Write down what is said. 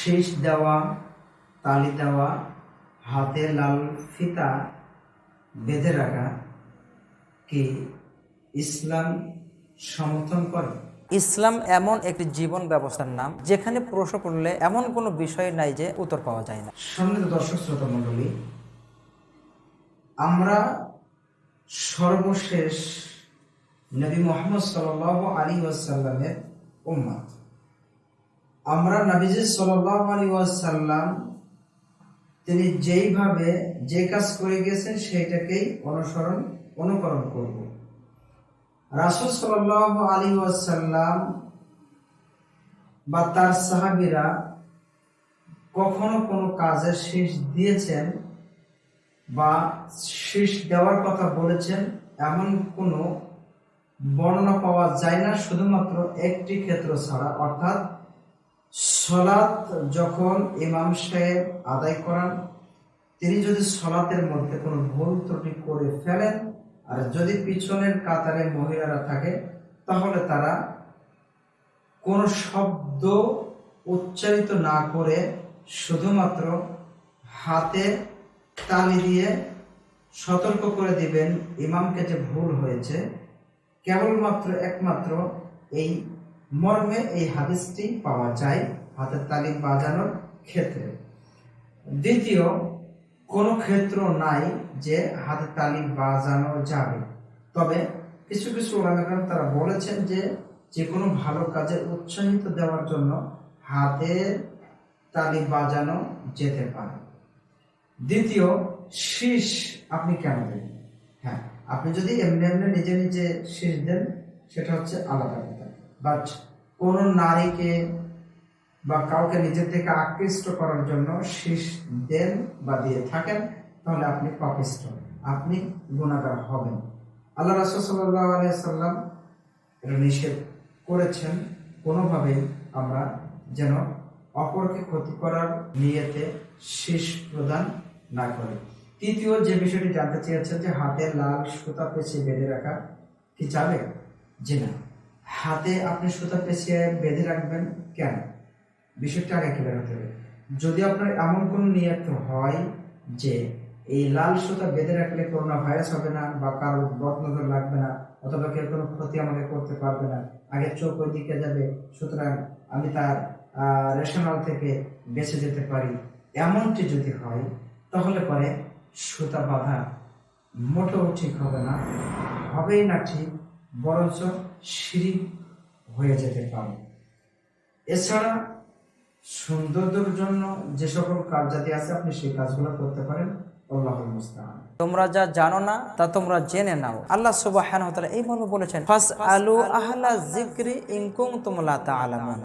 শীষ দেওয়া তালি দেওয়া হাতে লাল ফিতা বেঁধে রাখা কি ইসলাম সমর্থন করে? ইসলাম এমন একটি জীবন ব্যবস্থার নাম যেখানে প্রশ্ন করলে এমন কোনো বিষয় নাই যে উত্তর পাওয়া যায় না। সম্মানিত দর্শক শ্রোতা মণ্ডলী আমরা সর্বশেষ নবী মোহাম্মদ সাল আলী ওয়াসাল্লামের উম্মাদ আমরা নবীজি সাল আলী ওয়াসাল্লাম, তিনি যেইভাবে যে কাজ করে গেছেন, সেইটাকেই অনুসরণ, অনুকরণ করব। রাসুল সাল আলী ওয়াসাল্লাম বা তার সাহাবিরা কখনো কোনো কাজের শীষ দিয়েছেন বা শীষ দেওয়ার কথা বলেছেন, এমন কোনো বর্ণনা পাওয়া যায় না, শুধুমাত্র একটি ক্ষেত্র ছাড়া, অর্থাৎ সলাৎ যখন ইমাম সাহেব আদায় করান, তিনি যদি সলাতের মধ্যে কোনো ভুল ত্রুটি করে ফেলেন, আর যদি পিছনের কাতারে মহিলারা থাকে, তাহলে তারা কোনো শব্দ উচ্চারিত না করে শুধুমাত্র হাতে তালি দিয়ে সতর্ক করে দিবেন, ইমামকে যে ভুল হয়েছে। কেবলমাত্র একমাত্র এই মর্মে এই হাদিসটি পাওয়া যায়। হাতের তালি বাজানোর ক্ষেত্রে। দ্বিতীয়, কোনো ক্ষেত্র নাই যে হাতে তালি বাজানো যাবে। তবে কিছু কিছু ওলামাকার তারা বলেছেন যে যে কোনো ভালো কাজে উৎসাহিত দেওয়ার জন্য হাতের তালি বাজানো যেতে পারে। দ্বিতীয়, শীষ আপনি কেন দেন? হ্যাঁ আপনি যদি এমনি এমনি নিজে নিজে শীষ দেন, সেটা হচ্ছে আলাদা কথা। বাট কোনো নারীকে বা কাউকে নিজের থেকে আকৃষ্ট করার জন্য শীষ দেন বা দিয়ে থাকেন, তাহলে আপনি পাপিষ্ট। আপনি গুণাগার হবেন। আল্লাহ রাসুল সাল্লাহ নিষেধ করেছেন, কোনোভাবেই আমরা যেন অপরকে ক্ষতি করার নিয়েতে শীষ প্রদান না করি। তৃতীয় যে বিষয়টি জানতে চেয়েছেন যে হাতে লাল সুতা পেঁচিয়ে বেঁধে রাখা কি যাবে? যে না। হাতে আপনি সুতা পেঁচিয়ে বেঁধে রাখবেন কেন? বিষয়টা আগে হতে হবে। যদি আপনার এমন কোনো নিয়ত হয় যে এই লাল সুতা বেঁধে রাখলে করোনা ভাইরাস হবে না বা কারও বদনজর লাগবে না, অথবা কেউ কোনো ক্ষতি আমাকে করতে পারবে না, আগে চোখ ওই দিকে যাবে, সুতরাং আমি তার রেশনাল থেকে বেঁচে যেতে পারি, এমনটি যদি হয়, তাহলে পরে সুতা বাঁধা মোটেও ঠিক হবে না, হবেই না ঠিক, বরঞ্চ সিঁড়ি হয়ে যেতে পারে। এছাড়া সৌন্দর্যের জন্য যে সকল আছে, আপনি সেই কাজগুলো করতে পারেন। তোমরা যা জানো না, তা তোমরা জেনে নাও। আল্লাহ সুবাহ এই মর্মে বলেছেন ফাস আলু আহলা জিক্রি ইনকুম তোমলা তা আলামুন